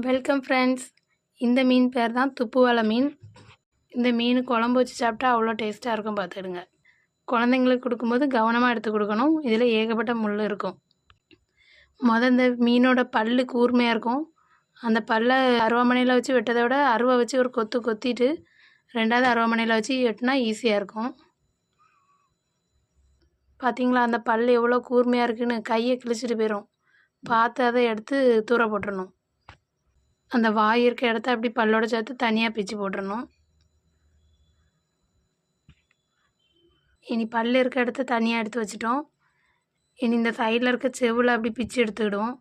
Welcome friends இந்த மீன் பேர் தான் துப்புவலை மீன். இந்த மீன் குழம்பு வச்சு சாப்பிட்டா அவ்வளோ டேஸ்ட்டாக இருக்கும் பார்த்துடுங்க. குழந்தைங்களுக்கு கொடுக்கும்போது கவனமாக எடுத்து கொடுக்கணும். இதில் ஏகப்பட்ட முள் இருக்கும். மொதல் இந்த மீனோட பல் கூர்மையாக இருக்கும். அந்த பல்லை அருவாமனையில் வச்சு வெட்டதை விட அருவா வச்சு ஒரு கொத்து கொத்திட்டு ரெண்டாவது அருவாமனையில் வச்சு வெட்டினா ஈஸியாக இருக்கும். பார்த்தீங்களா அந்த பல் எவ்வளோ கூர்மையாக இருக்குன்னு கையை கிழிச்சிட்டு போயிடும் பார்த்து அதை எடுத்து தூர போட்டுடணும் அந்த வாய் இருக்க இடத்த அப்படி பல்லோட சேர்த்து தனியாக பிச்சு போட்டுடணும் இனி பல் இருக்க இடத்த தனியாக எடுத்து வச்சிட்டோம். இனி இந்த சைடில் இருக்க செவில் அப்படி பிச்சு எடுத்துக்கிடுவோம்.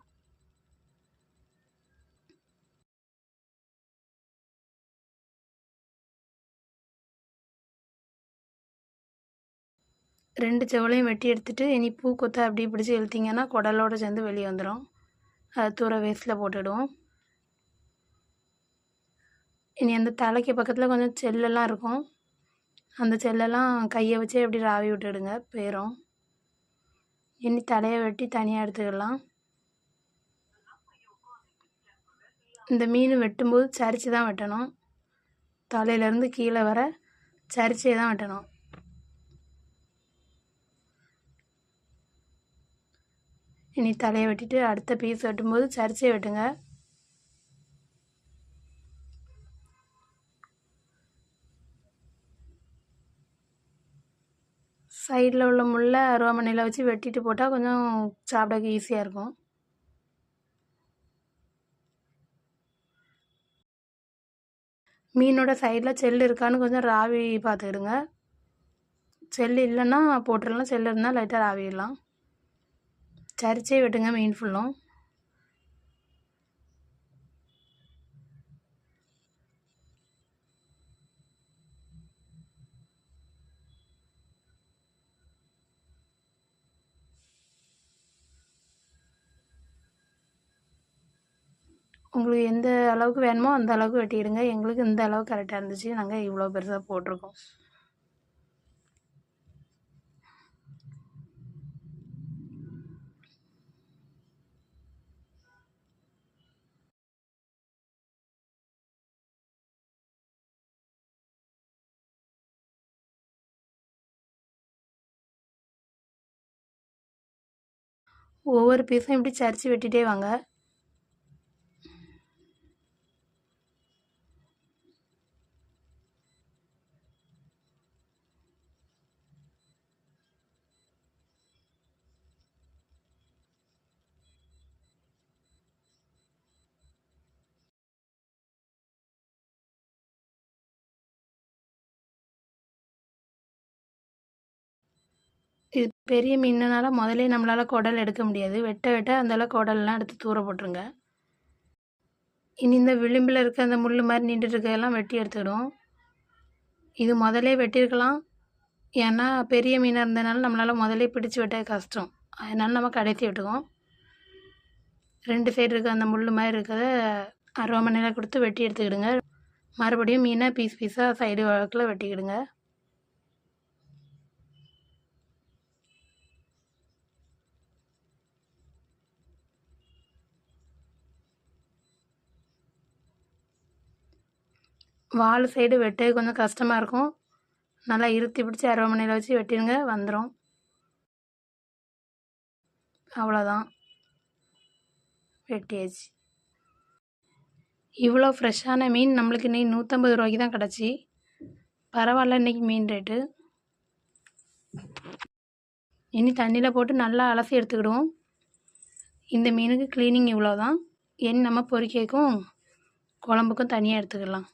ரெண்டு செவலையும் வெட்டி எடுத்துகிட்டு இனி பூ கொத்த அப்படி பிடிச்சி இழுத்திங்கன்னா குடலோடு சேர்ந்து வெளியே வந்துடும் அதை தூர வேஸ்ட்டில் போட்டுவிடுவோம் இனி அந்த தலைக்கு பக்கத்தில் கொஞ்சம் செல்லெல்லாம் இருக்கும். அந்த செல்லெல்லாம் கையை வச்சு எப்படி ராவி விட்டுடுங்க போயிடும் இனி தலையை வெட்டி தனியாக எடுத்துக்கலாம். இந்த மீன் வெட்டும்போது சரிச்சு தான் வெட்டணும். தலையிலேருந்து கீழே வர சரிச்சே தான் வெட்டணும். இனி தலையை வெட்டிட்டு அடுத்த பீஸ் வெட்டும்போது சரிச்சே வெட்டுங்க. சைடில் உள்ள முள்ளை அருவாமனையில் வச்சு வெட்டிட்டு போட்டால் கொஞ்சம் சாப்பிடக்கு ஈஸியாக இருக்கும். மீனோட சைடில் செல் இருக்கான்னு கொஞ்சம் ராவி பார்த்துக்கிடுங்க. செல் இல்லைன்னா போட்டுடலாம். செல் இருந்தால் லைட்டாக ராவிடலாம். சரிச்சே வெட்டுங்க மீன் ஃபுல்லும் உங்களுக்கு எந்த அளவுக்கு வேணுமோ அந்த அளவுக்கு வெட்டிடுங்க. எங்களுக்கு இந்த அளவு கரெக்டாக இருந்துச்சு. நாங்கள் இவ்வளோ பெருசாக போட்டிருக்கோம். ஒவ்வொரு பீஸும் இப்படி சரிச்சு வெட்டிகிட்டே வாங்க. இது பெரிய மீனுனால முதலே நம்மளால் குடல் எடுக்க முடியாது. வெட்ட வெட்ட அந்தளவு குடல்லாம் எடுத்து தூர போட்டுருங்க. இனி இந்த விளிம்பில் இருக்க அந்த முள் மாதிரி நின்றுட்டு இருக்கிறதெல்லாம் வெட்டி எடுத்துக்கிடும் இது முதலே வெட்டியிருக்கலாம். ஏன்னா பெரிய மீனாக இருந்ததுனால நம்மளால் முதலே பிடிச்சி வெட்ட கஷ்டம். அதனால் நம்ம கடைசி வெட்டுவோம். ரெண்டு சைடு இருக்க அந்த முள் மாதிரி இருக்கிறத அருவாமனையில் கொடுத்து வெட்டி எடுத்துக்கிடுங்க. மறுபடியும் மீனை பீஸ் பீஸாக சைடு வழக்கில் வெட்டிக்கிடுங்க. வால் சைடு வெட்ட கொஞ்சம் கஷ்டமாக இருக்கும். நல்லா இருத்தி பிடிச்சி அருவாமனையில் வச்சு வெட்டிடுங்க வந்துடும் அவ்வளோதான் வெட்டியாச்சு. இவ்வளோ ஃப்ரெஷ்ஷான மீன் நம்மளுக்கு இன்றைக்கி நூற்றம்பது ரூபாய்க்கு தான் கிடச்சி. பரவாயில்ல இன்றைக்கி மீன் ரேட்டு இனி தண்ணியில் போட்டு நல்லா அலசி எடுத்துக்கிடுவோம். இந்த மீனுக்கு க்ளீனிங் இவ்வளோ தான் என் நம்ம பொறிக்கைக்கும் குழம்புக்கும் தனியாக எடுத்துக்கலாம்.